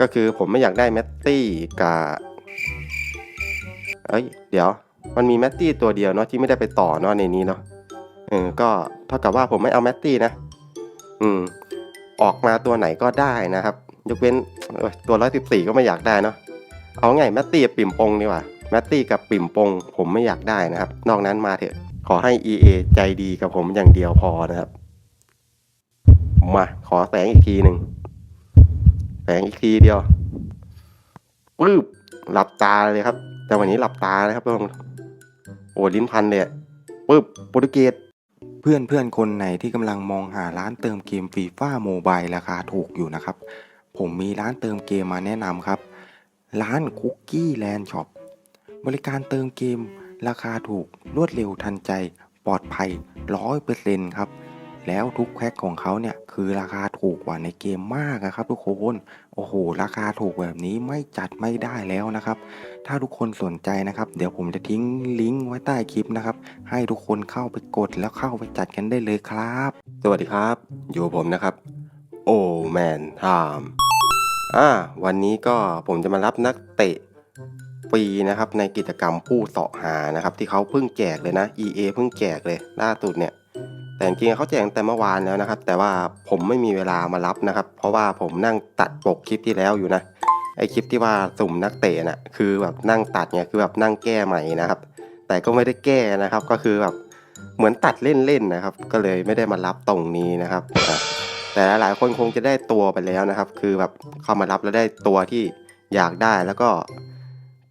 ก็คือผมไม่อยากได้แมตตี้กับเอ้ยเดี๋ยว มันมีแมตตี้ตัวเดียวเนาะที่ไม่ได้ไปต่อเนาะในนี้เนาะเออก็เท่ากับว่าผมไม่เอาแมตตี้นะ อืม ออกมาตัวไหนก็ได้นะครับ ยกเว้นตัวร้อยสิบสี่ก็ไม่อยากได้เนาะเอาไงแมตตี้ปิ่มปงดีกว่าแมตตี้กับปิ่มปง ผมไม่อยากได้นะครับ นอกนั้นมาเถอะ ขอให้ EA ใจดีกับผมอย่างเดียวพอนะครับ มาขอแสงอีกทีหนึ่ง สงอีกทีเดียวปึ๊บหลับตาเลยครับ แต่วันนี้หลับตาเลยครับทุกคนโอ้ลิ้นพันเลยปึ๊บโปรตุเกสเพื่อนเพื่อนคนไหนที่กำลังมองหาร้านเติมเกมฟีฟ่าโมบายราคาถูกอยู่นะครับ ผมมีร้านเติมเกมมาแนะนำครับ ร้านคุกกี้แลนด์ช็อปบริการเติมเกม ราคาถูกรวดเร็วทันใจ ปลอดภัยร้อยเปอร์เซ็นต์ครับ แล้วทุกแพ็คของเขาเนี่ยคือราคาถูกกว่าในเกมมากนะครับ ทุกคนโอ้โห ราคาถูกแบบนี้ไม่จัดไม่ได้แล้วนะครับ ถ้าทุกคนสนใจนะครับ เดี๋ยวผมจะทิ้งลิงก์ไว้ใต้คลิปนะครับ ให้ทุกคนเข้าไปกดแล้วเข้าไปจัดกันได้เลยครับ สวัสดีครับ อยู่กับผมนะครับ โอแมนไทม์อ่าวันนี้ก็ผมจะมารับนักเตะฟรีนะครับในกิจกรรมผู้เสาะหานะครับ ที่เขาเพิ่งแจกเลยนะ EA เพิ่งแจกเลยล่าสุดเนี่ย แต่จริงๆเขาแจ้งแต่เมื่อวานแล้วนะครับ แต่ว่าผมไม่มีเวลามารับนะครับ เพราะว่าผมนั่งตัดปกคลิปที่แล้วอยู่นะไอคลิปที่ว่าสุ่มนักเตะน่ะคือแบบนั่งตัดเนี่ยคือแบบนั่งแก้ใหม่นะครับ แต่ก็ไม่ได้แก้นะครับ ก็คือแบบเหมือนตัดเล่นๆนะครับ ก็เลยไม่ได้มารับตรงนี้นะครับ แต่หลายคนคงจะได้ตัวไปแล้วนะครับ คือแบบเข้ามารับแล้วได้ตัวที่อยากได้แล้วก็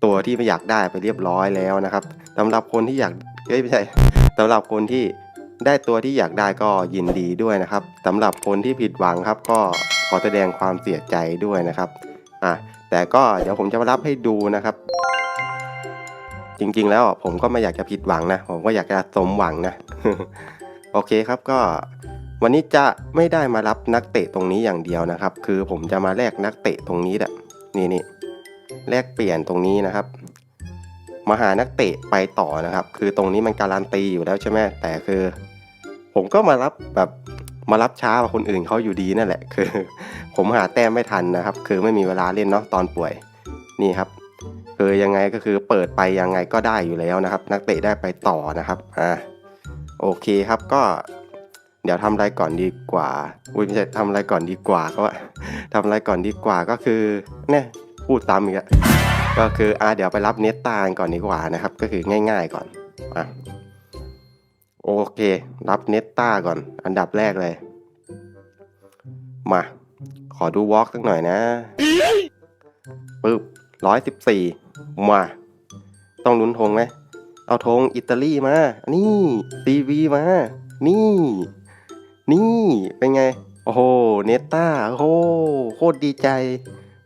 ตัวที่ไม่อยากได้ไปเรียบร้อยแล้วนะครับสำหรับคนที่อยากเอ้ยไม่ใช่สำหรับคนที่ ได้ตัวที่อยากได้ก็ยินดีด้วยนะครับสำหรับคนที่ผิดหวังครับ ก็ขอแสดงความเสียใจด้วยนะครับอะแต่ก็เดี๋ยวผมจะมารับให้ดูนะครับ จริงๆแล้วผมก็ไม่อยากจะผิดหวังนะ ผมก็อยากจะสมหวังนะ โอเคครับก็วันนี้จะไม่ได้มารับนักเตะตรงนี้อย่างเดียวนะครับ คือผมจะมาแลกนักเตะตรงนี้แหละนี่นี่แลกเปลี่ยนตรงนี้นะครับ มาหานักเตะไปต่อนะครับ คือตรงนี้มันการันตีอยู่แล้วใช่ไหมแต่คือ ผมก็มารับแบบมารับช้ากว่าคนอื่นเขาอยู่ดีนั่นแหละ คือ ผมหาแต้มไม่ทันนะครับ คือไม่มีเวลาเล่นเนาะตอนป่วยนี่ครับคือยังไงก็คือเปิดไปยังไงก็ได้อยู่แล้วนะครับ นักเตะได้ไปต่อนะครับอ่าโอเคครับก็ เดี๋ยวทำอะไรก่อนดีกว่าอุ้ยไม่ใช่ทำอะไรก่อนดีกว่าก็ว่าทำอะไรก่อนดีกว่าก็คือเนี่ยพูดซ้ำอีกแล้ว ก็คืออ่าเดี๋ยวไปรับเนตตาก่อนดีกว่านะครับ ก็คือง่าย ๆก่อนอะโอเค รับเนตตาก่อน อันดับแรกเลย มา ขอดูวอล์กสักหน่อยนะปึ๊บร้อยสิบสี่มา ต้องลุ้นธงไหมเอาธงอิตาลีมา นี่ซีวีมา นี่ นี่ เป็นไง โอ้โห เนตต้า โอ้โห โคตรดีใจ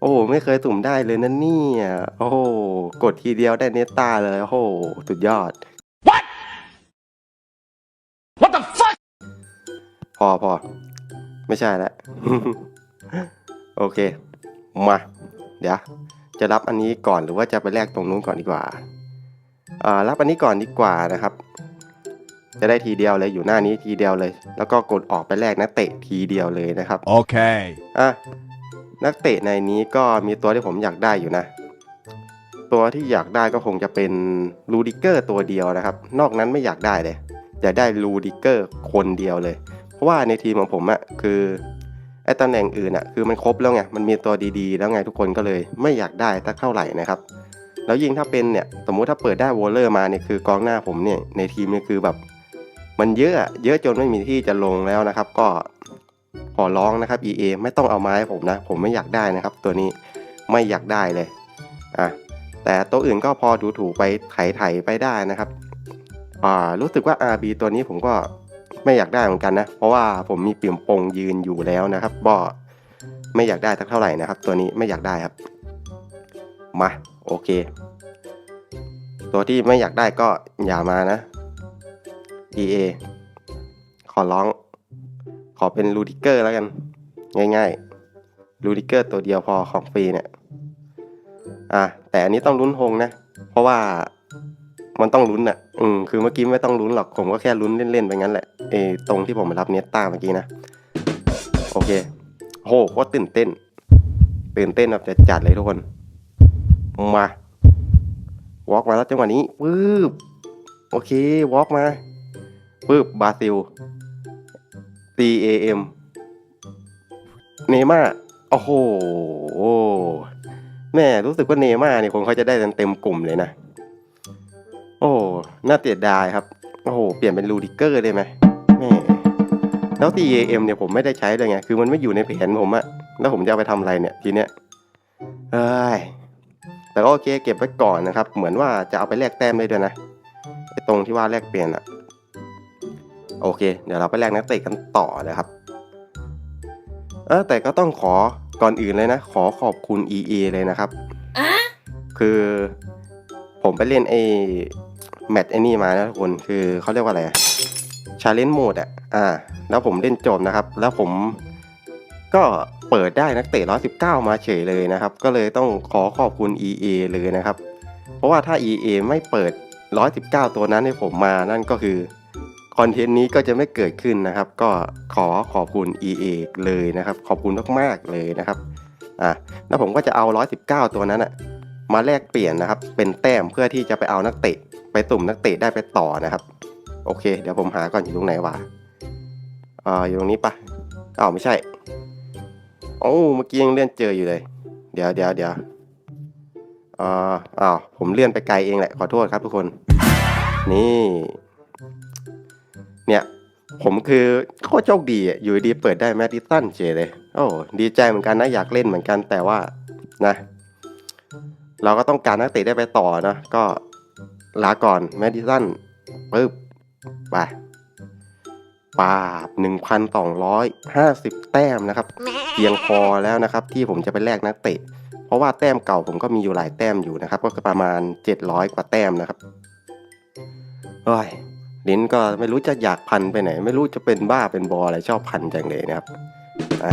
โอ้โหไม่เคยสุ่มได้เลยนั่นนี่ยโอ้โหกดทีเดียวได้เนตต้าเลยโอ้โหสุดยอด What the fuck? พอพอไม่ใช่แล้ว โอเค มา เดี๋ยว จะรับอันนี้ก่อนหรือว่าจะไปแลกตรงนู้นก่อนดีกว่าอ่ารับอันนี้ก่อนดีกว่านะครับ จะได้ทีเดียวเลยอยู่หน้านี้ทีเดียวเลย แล้วก็กดออกไปแลกนักเตะทีเดียวเลยนะครับ Okay. อะ นักเตะในนี้ก็มีตัวที่ผมอยากได้อยู่นะ ตัวที่อยากได้ก็คงจะเป็นลูดิเกอร์ตัวเดียวนะครับ นอกนั้นไม่อยากได้เลยอยากได้ลูดิเกอร์คนเดียวเลย เพราะว่าในทีมของผมอะคือไอ้ตำแหน่งอื่นอะคือมันครบแล้วไงมันมีตัวดีๆ แล้วไงทุกคนก็เลยไม่อยากได้สักเท่าไหร่นะครับแล้วยิ่งถ้าเป็นเนี่ยสมมุติถ้าเปิดได้วอลเลอร์มาเนี่ยคือกองหน้าผมเนี่ยในทีมเนี่ยคือแบบ มันเยอะเยอะจนไม่มีที่จะลงแล้วนะครับ ก็ อร้องนะครับ EA ไม่ต้องเอามาให้ผมนะ ผมไม่อยากได้นะครับ ตัวนี้ไม่อยากได้เลยอะแต่ตัวอื่นก็พอถูถูๆไปไถไถไปได้นะครับอ่ารู้สึกว่า RB ตัวนี้ผมก็ไม่อยากได้เหมือนกันนะ เพราะว่าผมมีเปี่ยมปงยืนอยู่แล้วนะครับก็ไม่อยากได้สักเท่าไหร่นะครับ ตัวนี้ไม่อยากได้ครับ มาโอเค ตัวที่ไม่อยากได้ก็อย่ามานะ EA ขอร้อง อเป็นลูดิเกอร์แล้วกัน ง่ายๆลูดิเกอร์ตัวเดียวพอของฟรีเนี่ยอะแต่อันนี้ต้องลุ้นธงนะ เพราะว่ามันต้องลุ้นอะ อืม คือเมื่อกี้ไม่ต้องลุ้นหรอก ผมก็แค่ลุ้นเล่นๆไปงั้นแหละ เอตรงที่ผมรับเนตต้าเมื่อกี้นะ โอเค โหโคตรตื่นเต้น ตื่นเต้นแบบจะจัดเลยทุกคน มาวอล์กมาแล้วจังหวะนี้ปึ๊บ โอเควอล์กมาปึ๊บบาซิล C A M เนม่าโอ้โห แม่รู้สึกว่าเนม่าเนี่ยคงเขาจะได้เต็มกลุ่มเลยนะ โอ้ น่าเสียดายครับ โอ้โห เปลี่ยนเป็นลูดิเกอร์ได้ไหมแม่แล้ว C A M เนี่ยผมไม่ได้ใช้เลยไง คือมันไม่อยู่ในแผนผมอะแล้วผมจะเอาไปทำอะไรเนี่ยทีเนี้ยเอ้ยแต่ก็โอเคเก็บไว้ก่อนนะครับ เหมือนว่าจะเอาไปแลกแต้มได้ด้วยนะตรงที่ว่าแลกเปลี่ยนอะ โอเค เดี๋ยวเราไปแลกนักเตะกันต่อนะครับเออแต่ก็ต้องขอก่อนอื่นเลยนะ ขอขอบคุณ EA เลยนะครับ คือผมไปเล่นไอ้แมตช์ไอ้นี่มานะทุกคน คือเขาเรียกว่าอะไรชาเลนจ์โหมดอะ อ่า แล้วผมเล่นจบนะครับ แล้วผมก็เปิดได้นักเตะ 119 มาเฉยเลยนะครับ ก็เลยต้องขอขอบคุณ EA เลยนะครับ เพราะว่าถ้า EA ไม่เปิด 119 ตัวนั้นให้ผมมานั่นก็คือ คอนเทนต์นี้ก็จะไม่เกิดขึ้นนะครับ ก็ขอขอบคุณ EA เลยนะครับ ขอบคุณมากๆเลยนะครับอะแล้วผมก็จะเอา 119 ตัวนั้นอะมาแลกเปลี่ยนนะครับ เป็นแต้มเพื่อที่จะไปเอานักเตะ ไปตุ่มนักเตะได้ไปต่อนะครับ โอเค เดี๋ยวผมหาก่อนอยู่ตรงไหนวะเอ่ออยู่ตรงนี้ปะอ้าวไม่ใช่โอ้เมื่อกี้ยังเลื่อนเจออยู่เลย เดี๋ยวเดี๋ยวเดี๋ยวอ่ออ้าวผมเลื่อนไปไกลเองแหละขอโทษครับทุกคน นี่ เนี่ยผมคือโคตรโชคดีอยู่ดีเปิดได้แมดดิสันเฉยเลย โอ้ดีใจเหมือนกันนะอยากเล่นเหมือนกันแต่ว่านะ เราก็ต้องการนักเตะได้ไปต่อนะก็ลาก่อนแมดดิสันปึ๊บไปปาบหนึ่งพันสองร้อยห้าสิบแต้มนะครับเพียงพอแล้วนะครับ ที่ผมจะไปแลกนักเตะ เพราะว่าแต้มเก่าผมก็มีอยู่หลายแต้มอยู่นะครับ ก็ประมาณเจ็ดร้อยกว่าแต้มนะครับโอ้ย ลิ้นก็ไม่รู้จะอยากพันไปไหน ไม่รู้จะเป็นบ้าเป็นบออะไรชอบพันจังเลยนะครับอ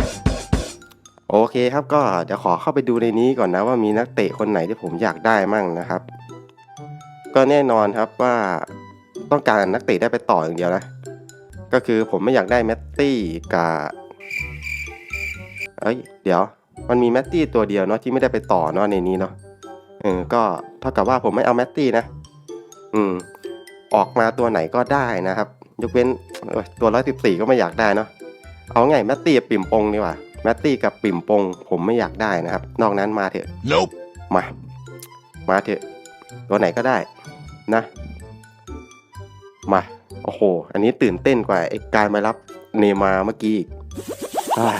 โอเคครับก็เดี๋ยวขอเข้าไปดูในนี้ก่อนนะว่ามีนักเตะคนไหนที่ผมอยากได้มั่งนะครับ ก็แน่นอนครับว่าต้องการนักเตะได้ไปต่ออย่างเดียวนะ ก็คือผมไม่อยากได้แมตตี้กับเอ้ยเดี๋ยว มันมีแมตตี้ตัวเดียวเนาะที่ไม่ได้ไปต่อเนาะในนี้เนาะเออก็เท่ากับว่าผมไม่เอาแมตตี้นะ อืม ออกมาตัวไหนก็ได้นะครับ ยกเว้นเอ้ยตัวร้อยสิบสี่ก็ไม่อยากได้เนาะเอาไงแมตตี้กับปิ่มปงดีกว่าแมตตี้กับปิ่มปง ผมไม่อยากได้นะครับ นอกนั้นมาเถอะ Nope. มา มาเถอะตัวไหนก็ได้นะ มาโอ้โห อันนี้ตื่นเต้นกว่าไอ้การมารับเนย์มาร์เมื่อกี้อีกอ้าย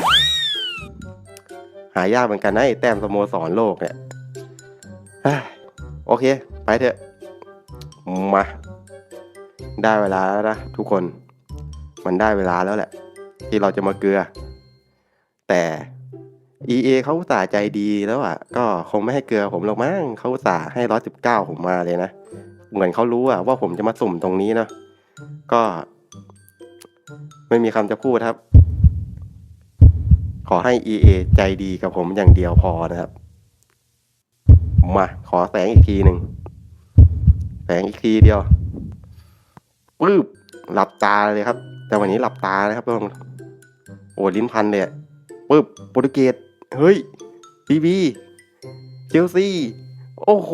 หายากเหมือนกันนะไอ้แต้มสโมสรโลกเนี่ยอ้ายโอเค ไปเถอะ มา ได้เวลาแล้วนะทุกคน มันได้เวลาแล้วแหละ ที่เราจะมาเกลือ แต่ EA เขาอุตส่าห์ใจดีแล้วอะ ก็คงไม่ให้เกลือผมหรอกมั้งเขาอุตส่าห์ให้ร้อยสิบเก้าผมมาเลยนะ เหมือนเขารู้อะว่าผมจะมาสุ่มตรงนี้เนาะ ก็ ไม่มีคำจะพูดครับ ขอให้ EA ใจดีกับผมอย่างเดียวพอนะครับ มาขอแสงอีกทีหนึ่งแสงอีกทีเดียว ปึ๊บหลับตาเลยครับ แต่วันนี้หลับตาเลยครับทุกคนโอ้ลิ้นพันเลยปึ๊บโปรตุเกสเฮ้ยบีบีเชลซีโอ้โห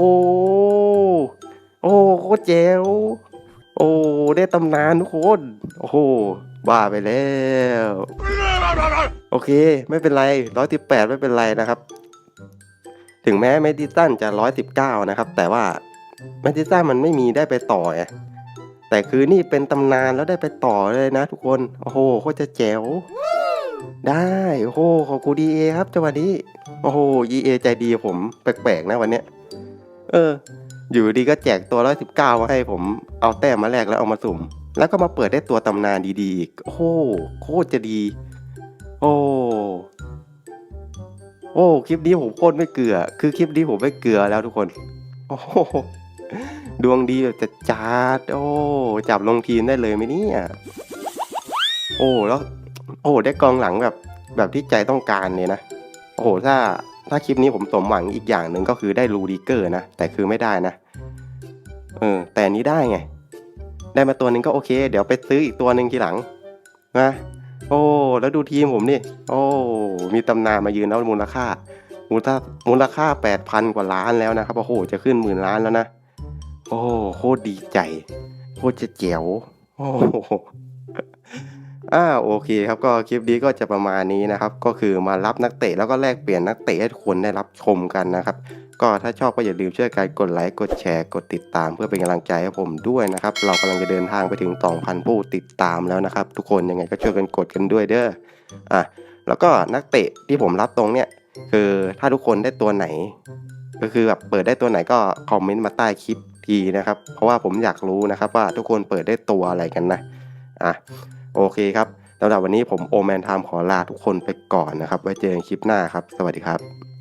โอ้โคตรแจ๋วโอ้ได้ตำนานทุกคนโอ้โหบ้าไปแล้ว โอเค ไม่เป็นไรร้อยสิบแปดไม่เป็นไรนะครับ ถึงแม้แมดิสันจะร้อยสิบเก้านะครับ แต่ว่าแมดิสันมันไม่มีได้ไปต่อไง แต่คือนี่เป็นตำนานแล้วได้ไปต่อเลยนะทุกคน โอ้โหโคตรจะแจ๋ว ได้โอ้โหขอบคุณดีเอครับจังหวะนี้ โอ้โห EA ใจดีผมแปลกๆนะวันเนี้ย เออ อยู่ดีก็แจกตัวร้อยสิบเก้ามาให้ผมเอาแต้มมาแลกแล้วเอามาสุ่ม แล้วก็มาเปิดได้ตัวตำนานดีๆอีกโอ้โหโคตรจะดี โอ้โอ้คลิปนี้ผมโคตรไม่เกลือ คือคลิปนี้ผมไม่เกลือแล้วทุกคน โอ้โห ดวงดีแบบจะจัดโอ้จับลงทีมได้เลยไหมเนี่ยโอ้แล้ว โอ้ได้กองหลังแบบแบบที่ใจต้องการเลยนะโอ้โหถ้าถ้าคลิปนี้ผมสมหวังอีกอย่างหนึ่งก็คือได้รูดิเกอร์นะ แต่คือไม่ได้นะ เออ แต่นี้ได้ไง ได้มาตัวหนึ่งก็โอเค เดี๋ยวไปซื้ออีกตัวหนึ่งทีหลังนะโอ้ แล้วดูทีมผมนี่ โอ้ มีตำนานมายืนแล้วมูลค่า มูลค่ามูลค่า8,000กว่าล้านแล้วนะครับ โอ้โฮจะขึ้นหมื่นล้านแล้วนะ โอ้โคตรดีใจ โคตรจะแจ๋วโอ้โฮอาโอเคครับก็คลิปนี้ก็จะประมาณนี้นะครับ ก็คือมารับนักเตะแล้วก็แลกเปลี่ยนนักเตะให้ทุกคนได้รับชมกันนะครับ ก็ถ้าชอบก็อย่าลืมช่วยกันกดไลค์กดแชร์กดติดตามเพื่อเป็นกำลังใจให้ผมด้วยนะครับ เรากำลังจะเดินทางไปถึง 2,000 ผู้ติดตามแล้วนะครับ ทุกคนยังไงก็ช่วยกันกดกันด้วยเด้ออ่าแล้วก็นักเตะที่ผมรับตรงเนี้ยคือถ้าทุกคนได้ตัวไหน ก็คือแบบเปิดได้ตัวไหนก็คอมเมนต์มาใต้คลิป ทีนะครับ เพราะว่าผมอยากรู้นะครับว่าทุกคนเปิดได้ตัวอะไรกันนะอ่าโอเคครับสำหรับวันนี้ผมโอแมนไทม์ขอลาทุกคนไปก่อนนะครับ ไว้เจอกันคลิปหน้าครับ สวัสดีครับ